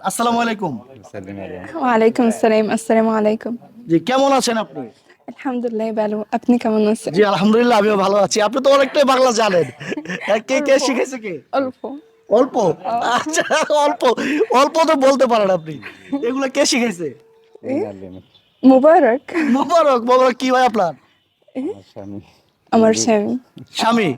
আসসালামু আলাইকুম। ওয়ালাইকুম আসসালাম আসসালামু আলাইকুম। জি কেমন আছেন আপনি? আলহামদুলিল্লাহ ভালো। আপনি কেমন আছেন? জি আলহামদুলিল্লাহ আমিও ভালো আছি। আপনি তো অনেকটাই বাংলা জানেন। কে কে শিখেছে কে? অল্প। অল্প? আচ্ছা অল্প। অল্প তো বলতে পারেন আপনি। এগুলো কে শিখেছে? মুবারক। মোবারক মোবারক কি হয় আপনার? আমার স্বামী। স্বামী?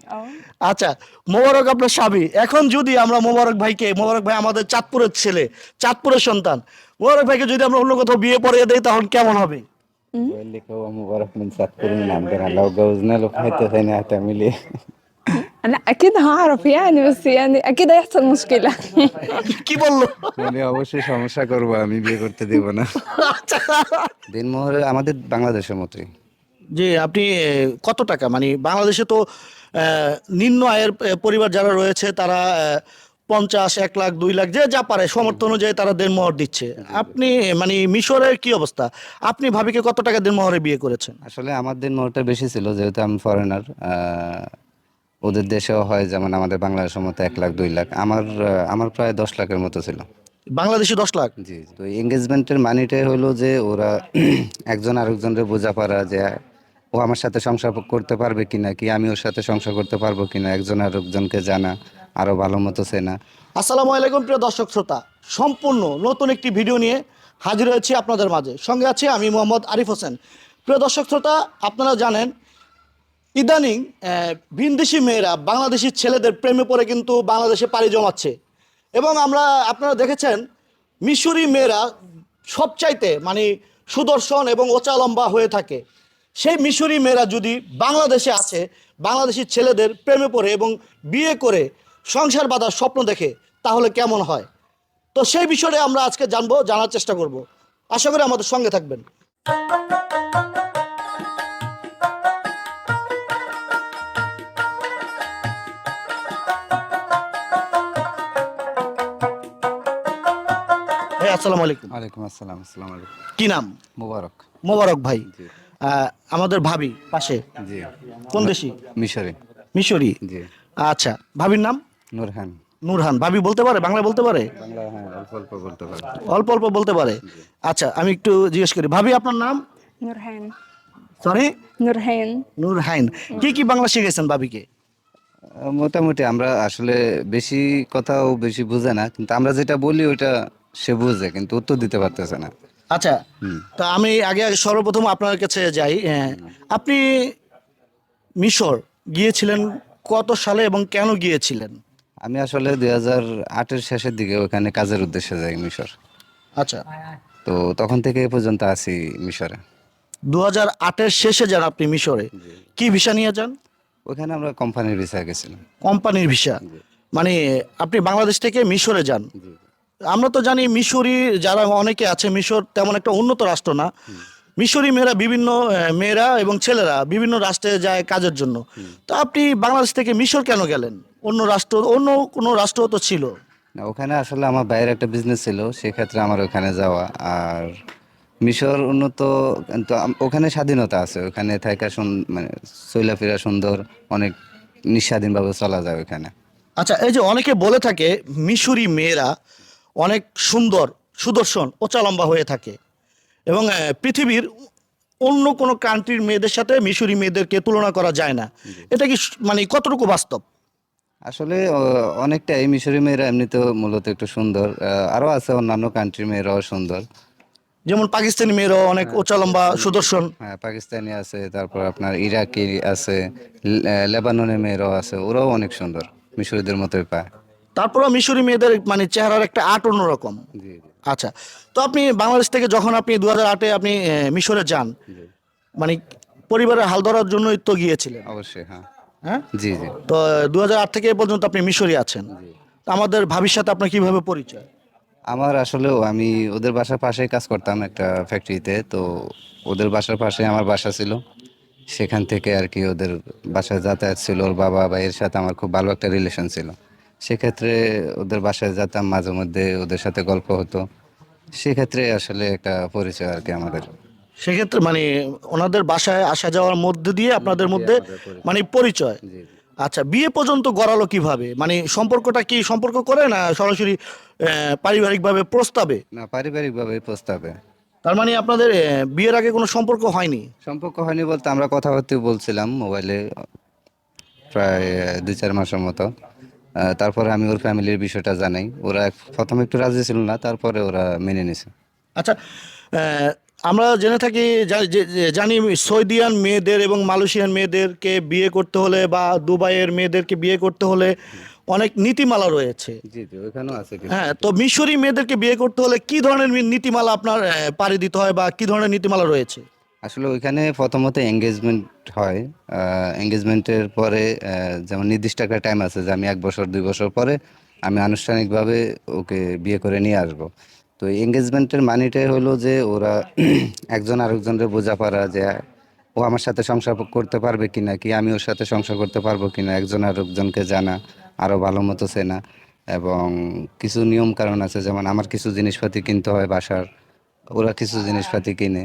আচ্ছা মোবারক আপনার স্বামী এখন যদি আমরা মোবারক ভাইকে মোবারক ভাই আমাদের চাঁদপুরের ছেলে চাঁদপুরের সন্তান মোবারক ভাইকে যদি আমরা অন্য কোথাও বিয়ে পড়িয়ে দেই তখন কেমন হবে اللي هو مبارك من ساتكور من عندنا لو جوزنا له في حتة ثانية هتعمل ايه؟ انا اكيد هعرف يعني بس يعني اكيد هيحصل مشكلة কি বললো মানে অবশ্যই সমস্যা করবো আমি বিয়ে করতে দিব না আচ্ছা দিনমোহরে আমাদের বাংলাদেশের মতোই যে আপনি কত টাকা? মানে বাংলাদেশে তো নিম্ন আয়ের পরিবার যারা রয়েছে তারা পঞ্চাশ এক লাখ দুই লাখ যে যা পারে সমর্থ অনুযায়ী তারা দেনমোহর দিচ্ছে। আপনি মানে মিশরের কি অবস্থা? আপনি ভাবিকে কত টাকা দেনমোহরে বিয়ে করেছেন? আসলে আমার দিনমোহরটা বেশি ছিল যেহেতু আমি ফরেনার ওদের দেশেও হয় যেমন আমাদের বাংলাদেশের মতো এক লাখ দুই লাখ। আমার আমার প্রায় দশ লাখের মতো ছিল। বাংলাদেশি দশ লাখ? জি তো এঙ্গেজমেন্টের মানিটাই হলো যে ওরা একজন আরেকজনের বোঝাপড়া যে ও আমার সাথে সংসার করতে পারবে কিনা, কি আমি ওর সাথে সংসার করতে পারব কিনা একজন আরেকজনকে জানা আরও ভালো মতো চেনা। আসসালামু আলাইকুম প্রিয় দর্শক শ্রোতা, সম্পূর্ণ নতুন একটি ভিডিও নিয়ে হাজির হয়েছি আপনাদের মাঝে। সঙ্গে আছে আমি মোহাম্মদ আরিফ হোসেন। প্রিয় দর্শক শ্রোতা, আপনারা জানেন, ইদানিং ভিনদেশি মেয়েরা বাংলাদেশি ছেলেদের প্রেমে পড়ে কিন্তু বাংলাদেশে পাড়ি জমাচ্ছে। এবং আমরা, আপনারা দেখেছেন, মিশরি মেয়েরা সবচাইতে মানে সুদর্শন এবং ওচা লম্বা হয়ে থাকে। সেই মিশরি মেয়েরা যদি বাংলাদেশে আছে বাংলাদেশি ছেলেদের প্রেমে পড়ে এবং বিয়ে করে সংসার বাঁধার স্বপ্ন দেখে তাহলে কেমন হয়? তো সেই বিষয়ে আমরা আজকে জানব জানার চেষ্টা করব। আশা করি আমাদের সঙ্গে থাকবেন। আসসালামু আলাইকুম। ওয়ালাইকুম আসসালাম আসসালাম আলাইকুম। কি নাম? মুবারক। মোবারক ভাই। আমাদের ভাবি পাশে। কোন দেশি? মিশরে। মিশরি? আচ্ছা ভাবির নাম? নুরহান। নুরহান। ভাবি বলতে পারে? বাংলা হ্যাঁ, বলতে পারে। অল্প অল্প বলতে পারে। আচ্ছা আমি একটু জিজ্ঞেস করি। ভাবি আপনার নাম? নুরহান। সরি নুরহান। নুরহান। কি কি বাংলা শিখেছেন ভাবিকে? মোটামুটি আমরা আসলে বেশি কথাও বেশি বুঝে না কিন্তু আমরা যেটা বলি ওইটা সে বুঝে কিন্তু উত্তর দিতে পারতেছে না। আচ্ছা তা আমি আগে আগে সর্বপ্রথম আপনার কাছে যাই আপনি মিশর গিয়েছিলেন কত সালে এবং কেন গিয়েছিলেন? আমি আসলে দুই হাজার আটের শেষের দিকে ওখানে কাজের উদ্দেশ্যে যাই মিশর। আচ্ছা। তো তখন থেকে এ পর্যন্ত আছি মিশরে। দু হাজার আটের শেষে যান আপনি মিশরে। কি ভিসা নিয়ে যান? ওখানে আমরা কোম্পানির ভিসা গেছিলাম। কোম্পানির ভিসা। মানে আপনি বাংলাদেশ থেকে মিশরে যান। আমরা তো জানি মিশরি যারা অনেকে আছে মিশর তেমন একটা উন্নত রাষ্ট্র না। মিশরি মেয়েরা বিভিন্ন মেয়েরা এবং ছেলেরা বিভিন্ন রাষ্ট্রে যায় কাজের জন্য। তো আপনি বাংলাদেশ থেকে মিশর কেন গেলেন? অন্য রাষ্ট্র অন্য কোনো রাষ্ট্র তো ছিল। না ওখানে আসলে আমার বাইরে একটা বিজনেস ছিল সেক্ষেত্রে আমার ওখানে যাওয়া। আর মিশর উন্নত কিন্তু ওখানে স্বাধীনতা আছে। ওখানে থাকা মানে চলাফেরা সুন্দর অনেক নিঃস্বাধীনভাবে চলা যায় ওখানে। আচ্ছা এই যে অনেকে বলে থাকে মিশরি মেয়েরা অনেক সুন্দর সুদর্শন লম্বা হয়ে থাকে। এবং পৃথিবীর অন্য কোনো কান্ট্রির মেয়েদের সাথে মিশরি মেয়েদেরকে তুলনা করা যায় না। এটা কি মানে কতটুকু বাস্তব? আসলে অনেকটাই মিশরি মেয়েরা এমনিতেও মূলত একটু সুন্দর। আরও আছে অন্যান্য কান্ট্রির মেয়েরাও সুন্দর। যেমন পাকিস্তানি মেয়েরাও অনেক ওচা লম্বা সুদর্শন। হ্যাঁ পাকিস্তানি আছে তারপর আপনার ইরাকি আছে লেবাননের মেয়েরাও আছে ওরাও অনেক সুন্দর মিশরিদের মতোই পায়। তারপরেও মিশরি মেয়েদের মানে চেহারার একটা আট অন্যরকম। আচ্ছা তো আপনি বাংলাদেশ থেকে যখন আপনি দু হাজার আটে আপনি মিশরে যান মানে পরিবারের হাল ধরার জন্যই তো গিয়েছিলেন। অবশ্যই হ্যাঁ। হ্যাঁ? জি জি। তো দু হাজার আট থেকে এ পর্যন্ত আপনি মিশরে আছেন। তো আমাদের ভাবির সাথে আপনার কীভাবে পরিচয়? আমার আসলেও আমি ওদের বাসার পাশেই কাজ করতাম একটা ফ্যাক্টরিতে তো ওদের বাসার পাশে আমার বাসা ছিল। সেখান থেকে আর কি ওদের বাসায় যাতায়াত ছিল ওর বাবা বা এর সাথে আমার খুব ভালো একটা রিলেশন ছিল। সেক্ষেত্রে ওদের বাসায় যেতাম মাঝে মধ্যে ওদের সাথে গল্প হতো। সেক্ষেত্রে আসলে একটা পরিচয় আর কি আমাদের। সেক্ষেত্রে মানে ওনাদের বাসায় আসা যাওয়ার মধ্যে দিয়ে আপনাদের মধ্যে মানে পরিচয়। আচ্ছা বিয়ে পর্যন্ত গড়ালো কীভাবে? মানে সম্পর্কটা কি সম্পর্ক করে না সরাসরি পারিবারিকভাবে প্রস্তাবে? না পারিবারিকভাবে প্রস্তাবে। তার মানে আপনাদের বিয়ের আগে কোনো সম্পর্ক হয়নি? সম্পর্ক হয়নি বলতে আমরা কথাবার্তা বলছিলাম মোবাইলে প্রায় দুই চার মাসের মতো। তারপরে আমি ওর ফ্যামিলির বিষয়টা জানাই। ওরা প্রথমে একটু রাজি ছিল না তারপরে ওরা মেনে নিছে। আচ্ছা আমরা জেনে থাকি জানি সৌদিয়ান মেয়েদের এবং মালয়েশিয়ান মেয়েদেরকে বিয়ে করতে হলে বা দুবাইয়ের মেয়েদেরকে বিয়ে করতে হলে অনেক নীতিমালা রয়েছে। হ্যাঁ তো মিশরি মেয়েদেরকে বিয়ে করতে হলে কি ধরনের নীতিমালা আপনার পাড়ি দিতে হয় বা কি ধরনের নীতিমালা রয়েছে? আসলে ওইখানে প্রথমত এঙ্গেজমেন্ট হয়। এঙ্গেজমেন্টের পরে যেমন নির্দিষ্ট একটা টাইম আছে যে আমি এক বছর, দুই বছর পরে আমি আনুষ্ঠানিকভাবে ওকে বিয়ে করে নিয়ে আসব। তো এঙ্গেজমেন্টের মানিটাই হলো যে ওরা একজন আরেকজনের বোঝাপড়া যে ও আমার সাথে সংসার করতে পারবে কি না কি আমি ওর সাথে সংসার করতে পারব কি না একজন আরেকজনকে জানা আরও ভালো মতো চেনা এবং কিছু নিয়ম কারণ আছে, যেমন আমার কিছু জিনিসপাতি কিনতে হয় বাসার, ওরা কিছু জিনিসপাতি কিনে।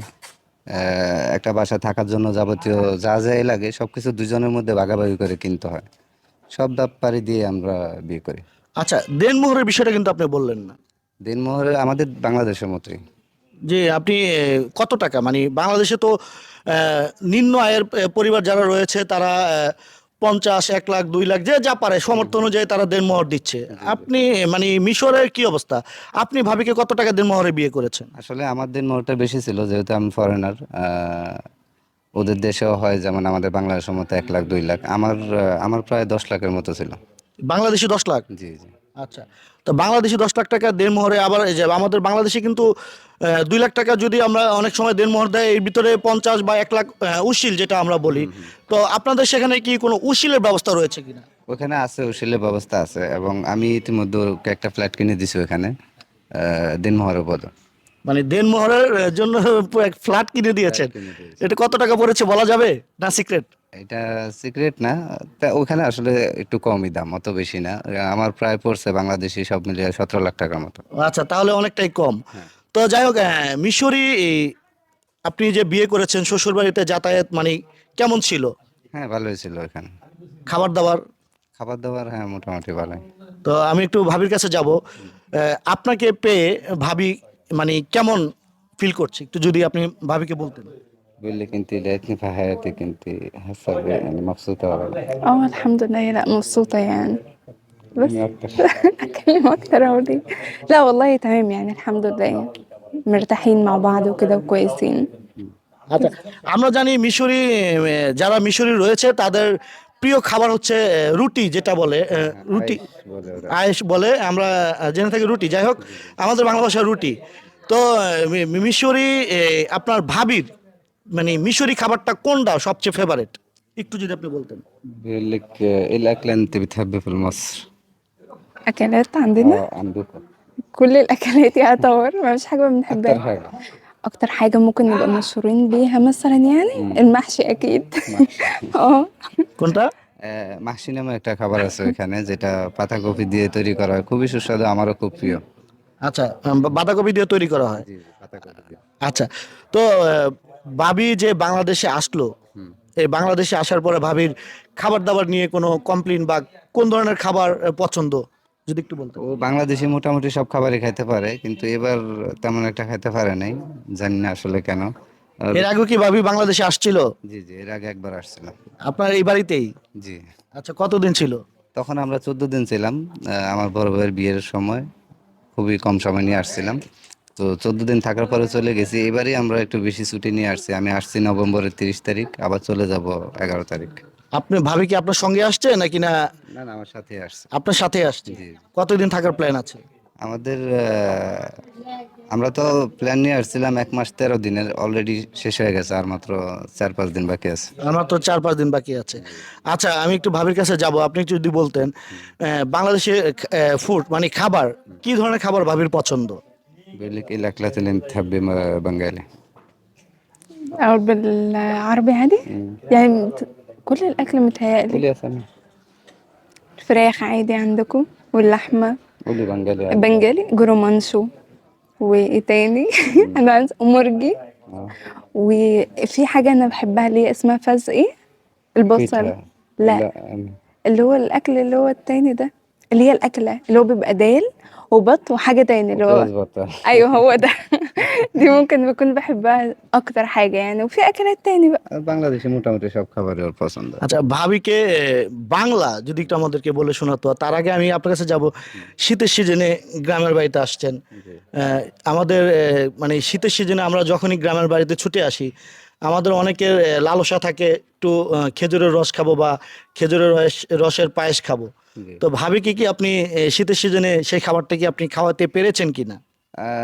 একটা বাসা থাকার জন্য যাবতীয় যা যাই লাগে সবকিছু দুজনের মধ্যে ভাগাভাগি করে কিনতে হয়। সব দাপারি দিয়ে আমরা বিয়ে করি। আচ্ছা দেনমোহরের বিষয়টা কিন্তু আপনি বললেন না। দিনমোহরে আমাদের বাংলাদেশের মতোই। যে আপনি কত টাকা? মানে বাংলাদেশে তো নিম্ন আয়ের পরিবার যারা রয়েছে তারা পঞ্চাশ এক লাখ দুই লাখ যে যা পারে সমর্থ অনুযায়ী তারা দেনমোহর দিচ্ছে। আপনি মানে মিশরের কি অবস্থা? আপনি ভাবিকে কত টাকা দেনমোহরে বিয়ে করেছেন? আসলে আমার দিনমোহরটা বেশি ছিল যেহেতু আমি ফরেনার ওদের দেশেও হয় যেমন আমাদের বাংলাদেশের মতো এক লাখ দুই লাখ। আমার আমার প্রায় দশ লাখের মতো ছিল। বাংলাদেশি দশ লাখ? জি জি। আচ্ছা। তো বাংলাদেশে দশ লাখ টাকা দেনমোহরে আবার এই যাবে আমাদের বাংলাদেশে কিন্তু দুই লাখ টাকা যদি আমরা অনেক সময় দেনমোহর দেয় এর ভিতরে পঞ্চাশ বা এক লাখ উশিল যেটা আমরা বলি। তো আপনাদের সেখানে কি কোনো উশিলের ব্যবস্থা রয়েছে কিনা? ওখানে আছে উশিলের ব্যবস্থা আছে এবং আমি ইতিমধ্যে একটা ফ্ল্যাট কিনে দিছি ওখানে আহ, দিনমোহরের পদ মানে দেনমোহরের জন্য ফ্ল্যাট কিনে দিয়েছেন। এটা কত টাকা পড়েছে বলা যাবে? না সিক্রেট? এটা সিক্রেট না তা ওখানে আসলে একটু কমই দাম অত বেশি না। আমার প্রায় পড়ছে বাংলাদেশি সব মিলিয়ে সতেরো লাখ টাকার মতো। আচ্ছা তাহলে অনেকটাই কম। তো যাই হোক আহ, মিশরি আপনি যে বিয়ে করেছেন শ্বশুর বাড়িতে যাতায়াত মানে কেমন ছিল? হ্যাঁ ভালোই ছিল এখানে খাবার দাবার? খাবার দাবার হ্যাঁ মোটামুটি ভালোই। তো আমি একটু ভাবির কাছে যাব। আপনাকে পেয়ে ভাবি মানে কেমন ফিল করছে একটু যদি আপনি ভাবিকে বলতেন بيقول لك انت لقيتني في حياتك انت حاسه ب- يعني مبسوطه ولا اه الحمد لله لا مبسوطة يعني بس إيه اكتر أتكلم أكتر أقول إيه لا والله تمام يعني الحمد لله مرتاحين مع بعض وكده وكويسين আচ্ছা আমরা জানি মিশরি আহ, যারা মিশরি রয়েছে তাদের প্রিয় খাবার হচ্ছে আহ, রুটি যেটা বলে আহ, রুটি বলে ওরা। আয়েশ বলে আমরা আহ, জেনে থাকি রুটি যাই হোক আমাদের বাংলা ভাষায় রুটি তো আহ, মি- মি- মিশরি আহ, আপনার ভাবির মানে মিশরি খাবারটা কোনটা সবচেয়ে ফেভারিট একটু যদি আপনি বলতেন بيقول لك آه، ايه الاكل انت بتحبه في مصر أكلات عندنا اه عندكم كل الأكلات يعتبر ما فيش حاجة ما اكتر بنحبها حاجه أكتر حاجة ممكن نبقى مشهورين بيها مثلا يعني المحشي أكيد اه কোনটা আহ, মাহসি নামে একটা খাবার আছে ওখানে যেটা পাতাকপি দিয়ে তৈরি করা হয় খুবই সুস্বাদু আমারও খুব প্রিয় আচ্ছা আম, বাঁধাকপি দিয়ে তৈরি করা হয় জি পাতাকপি দিয়ে আচ্ছা তো আহ, ভাবি যে বাংলাদেশে আসলো এই বাংলাদেশে আসার পরে ভাবির খাবার দাবার নিয়ে কোনো কমপ্লেন বা কোন ধরনের খাবার আহ, পছন্দ যদি একটু বলতেন। ও বাংলাদেশি মোটামুটি সব খাবারই খাইতে পারে কিন্তু এবার তেমন একটা খাইতে পারে নাই জানি না আসলে কেন। এর আগে কি ভাবি বাংলাদেশে আসছিল? জি জি এর আগে একবার আসছিলাম আপনার এই বাড়িতেই? জি। আচ্ছা কতদিন ছিল? তখন আমরা চোদ্দ দিন ছিলাম আহ, আমার বড় ভাইয়ের বিয়ের সময় খুবই কম সময় নিয়ে আসছিলাম। তো চোদ্দ দিন থাকার পরে চলে গেছি এবারই আমরা একটু বেশি ছুটি নিয়ে আসছি। আমি আসছি নভেম্বরের তিরিশ তারিখ আবার চলে যাব এগারো তারিখ। আপনি ভাবি কি আপনার সঙ্গে আসছে নাকি না না না আমার সাথে আসছে আপনার সাথে আসছে জি কতদিন থাকার প্ল্যান আছে আমাদের আহ, আমরা তো প্ল্যান নিয়ে আসছিলাম এক মাস তেরো দিনের অলরেডি শেষ হয়ে গেছে আর মাত্র চার পাঁচ দিন বাকি আছে আমার তো চার পাঁচ দিন বাকি আছে আচ্ছা আমি একটু ভাবির কাছে যাব আপনি একটু যদি বলতেন আহ, বাংলাদেশে ফুড মানে খাবার কি ধরনের খাবার ভাবির পছন্দ بيقول لك ايه الاكلات اللي انت تحبي بنجالي أو بالعربي عادي يعني مت- كل الأكل متهيألي. قولي يا سامي. الفراخ عادي عندكم؟ واللحمة؟ قولي بنجالي بنجالي جرومانشو. وإيه تاني؟ أنا عايز مرجي. آه. وفي حاجة أنا بحبها اللي هي اسمها فز إيه؟ البصل. لا. لا أم- اللي هو الأكل اللي هو التاني ده اللي هي الأكلة اللي هو بيبقى دال وبط وحاجة تاني اللي هو بطل أيوه هو ده دي ممكن بكون بحبها أكتر حاجة يعني وفي أكلات تاني بقى বাংলাদেশে মোটামুটি সব খাবারই ওর পছন্দ আচ্ছা ভাবিকে এ, বাংলা যদি একটু আমাদেরকে বলে শোনাতো তার আগে আমি আপনার কাছে যাব শীতের সিজনে গ্রামের বাড়িতে আসছেন আহ, আমাদের এ, মানে শীতের সিজনে আমরা যখনই গ্রামের বাড়িতে ছুটে আসি আমাদের অনেকের এ, লালসা থাকে একটু আহ, খেজুরের রস খাবো বা খেজুরের রস রসের পায়েস খাবো জি। তো ভাবিকে কি কি আপনি শীতের সিজনে সেই খাবারটা কি আপনি খাওয়াতে পেরেছেন কিনা?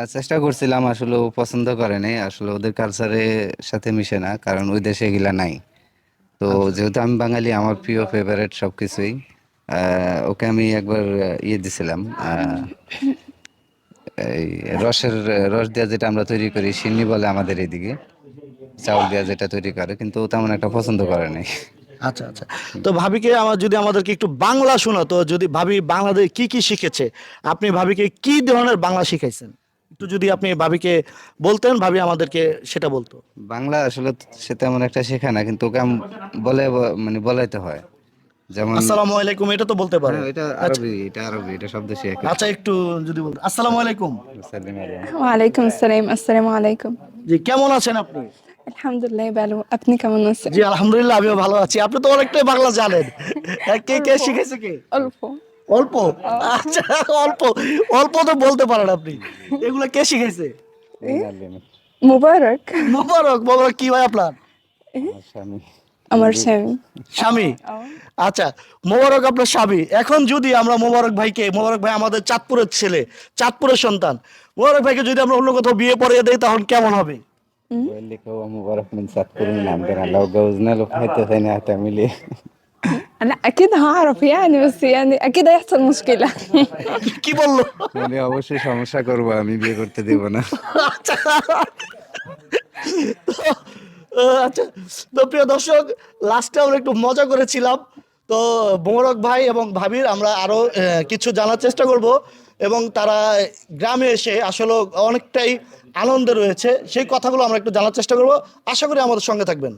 চেষ্টা করছিলাম আসলে পছন্দ করে নাই। আসলে ওদের কালচারের সাথে মিশে না কারণ ওই দেশে এগুলা নাই। তো যেহেতু আমি বাঙালি আমার প্রিয় ফেভারিট সবকিছুই। ওকে আমি একবার ইয়ে দিছিলাম আহ, এই রসের রস দিয়ে যেটা আমরা তৈরি করি সিন্নি বলে আমাদের এদিকে। চাউল দেওয়া যেটা তৈরি করে কিন্তু তেমন একটা পছন্দ করে নাই। আচ্ছা আচ্ছা। তো ভাবিকে আমার যদি আমাদেরকে একটু বাংলা শোনাতো যদি ভাবি বাংলাদেশ কি কি শিখেছে আপনি ভাবিকে কি ধরনের বাংলা শিখাইছেন? একটু যদি আপনি ভাবিকে বলতেন ভাবি আমাদেরকে সেটা বলতো। বাংলা আসলে সে তেমন একটা শেখে না কিন্তু ওকে বলে মানে বলাইতে হয়। যেমন আসসালামু আলাইকুম এটা তো বলতে পারে। হ্যাঁ, এটা আরবি এটা আরবি এটা শব্দ শেখে আচ্ছা একটু যদি বলতেন। আসসালামু আলাইকুম। ওয়ালাইকুম আসসালাম আসসালামু আলাইকুম। জি কেমন আছেন আপনি? আলহামদুলিল্লাহ ভালো। আপনি কেমন আছেন? জি আলহামদুলিল্লাহ আমিও ভালো আছি। আপনি তো অনেকটাই বাংলা জানেন। হ্যাঁ, কে কে শিখেছে কে? অল্প। অল্প? আচ্ছা অল্প। অল্প তো বলতে পারেন আপনি। এগুলো কে শিখেছে? মুবারক। মোবারক মোবারক কি ভাই আপনার? আমার স্বামী। স্বামী। আচ্ছা মোবারক আপনার স্বামী। এখন যদি আমরা মোবারক ভাইকে মোবারক ভাই আমাদের চাঁদপুরের ছেলে চাঁদপুরের সন্তান মোবারক ভাইকে যদি আমরা অন্য কোথাও বিয়ে পড়িয়ে দেই তখন কেমন হবে? اللي هو مبارك من ساتكور من عندنا لو جوزنا له في حته ثانيه هتعمل ايه؟ لا اكيد هعرف يعني بس يعني اكيد هيحصل مشكله কি বললো মানে অবশ্যই সমস্যা করবো আমি বিয়ে করতে দেব না আচ্ছা তো- আচ্ছা তো প্রিয় দর্শক লাস্টে আমরা একটু মজা করেছিলাম তো মোবারক ভাই এবং ভাবির আমরা আরো আহ, কিছু জানার চেষ্টা করব এবং তারা গ্রামে এসে আসলে অনেকটাই আনন্দে রয়েছে সেই কথাগুলো আমরা একটু জানার চেষ্টা করব। আশা করি আমাদের সঙ্গে থাকবেন।